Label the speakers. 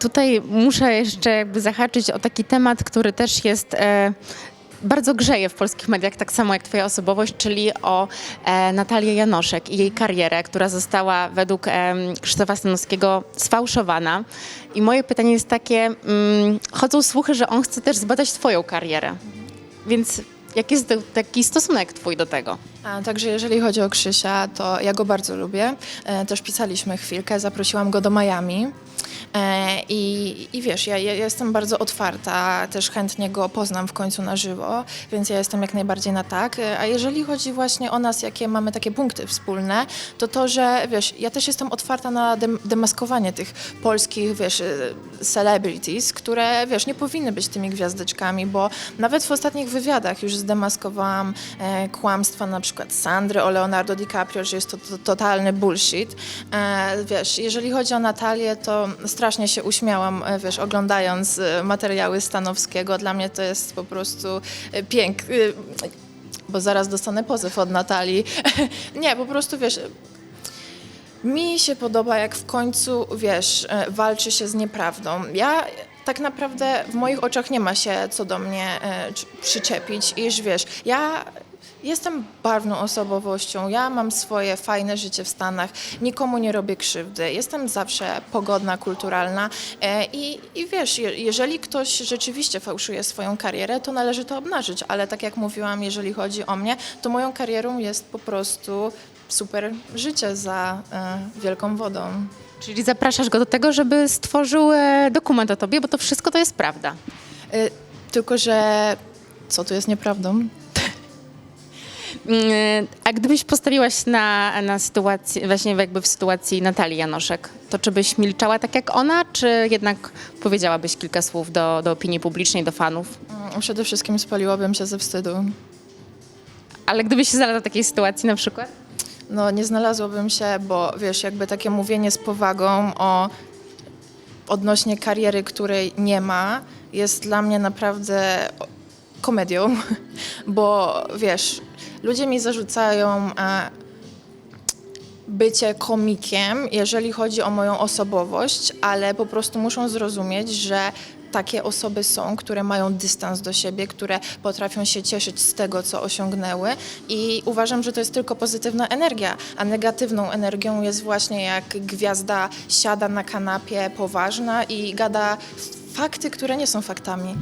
Speaker 1: Tutaj muszę jeszcze jakby zahaczyć o taki temat, który też jest e, bardzo grzeje w polskich mediach, tak samo jak twoja osobowość, czyli o e, Natalię Janoszek i jej karierę, która została według Krzysztofa Stanowskiego sfałszowana. I moje pytanie jest takie, mm, chodzą słuchy, że on chce też zbadać twoją karierę. Więc jaki jest taki stosunek twój do tego?
Speaker 2: A, także jeżeli chodzi o Krzysia, to ja go bardzo lubię. E, też pisaliśmy chwilkę, zaprosiłam go do Miami. E, i, I wiesz, ja, ja jestem bardzo otwarta, też chętnie go poznam w końcu na żywo, więc ja jestem jak najbardziej na tak. E, A jeżeli chodzi właśnie o nas, jakie mamy takie punkty wspólne, to to, że wiesz, ja też jestem otwarta na dem- demaskowanie tych polskich, wiesz, e, celebrities, które, wiesz, nie powinny być tymi gwiazdeczkami, bo nawet w ostatnich wywiadach już zdemaskowałam e, kłamstwa na przykład Sandry o Leonardo DiCaprio, że jest to, to totalny bullshit. E, wiesz, jeżeli chodzi o Natalię, to strasznie się uśmiałam, e, wiesz, oglądając e, materiały Stanowskiego. Dla mnie to jest po prostu e, pięk... e, bo zaraz dostanę pozew od Natalii. nie, po prostu, wiesz, mi się podoba, jak w końcu, wiesz, walczy się z nieprawdą. Ja tak naprawdę w moich oczach nie ma się co do mnie e, przyczepić, iż wiesz, ja jestem barwną osobowością, ja mam swoje fajne życie w Stanach, nikomu nie robię krzywdy, jestem zawsze pogodna, kulturalna e, i, i wiesz, je, jeżeli ktoś rzeczywiście fałszuje swoją karierę, to należy to obnażyć, ale tak jak mówiłam, jeżeli chodzi o mnie, to moją karierą jest po prostu super życie za e, wielką wodą.
Speaker 1: Czyli zapraszasz go do tego, żeby stworzył e, dokument o tobie, bo to wszystko to jest prawda.
Speaker 2: E, tylko, że co tu jest nieprawdą?
Speaker 1: Mm, A gdybyś postawiłaś na, na sytuacji, właśnie jakby w sytuacji Natalii Janoszek, to czy byś milczała tak jak ona, czy jednak powiedziałabyś kilka słów do, do opinii publicznej, do fanów?
Speaker 2: Mm, Przede wszystkim spaliłabym się ze wstydu.
Speaker 1: Ale gdybyś się znalazła w takiej sytuacji na przykład?
Speaker 2: No, nie znalazłabym się, bo wiesz, jakby takie mówienie z powagą o odnośnie kariery, której nie ma, jest dla mnie naprawdę komedią, bo wiesz, ludzie mi zarzucają e, bycie komikiem, jeżeli chodzi o moją osobowość, ale po prostu muszą zrozumieć, że takie osoby są, które mają dystans do siebie, które potrafią się cieszyć z tego, co osiągnęły i uważam, że to jest tylko pozytywna energia, a negatywną energią jest właśnie jak gwiazda siada na kanapie poważna i gada fakty, które nie są faktami.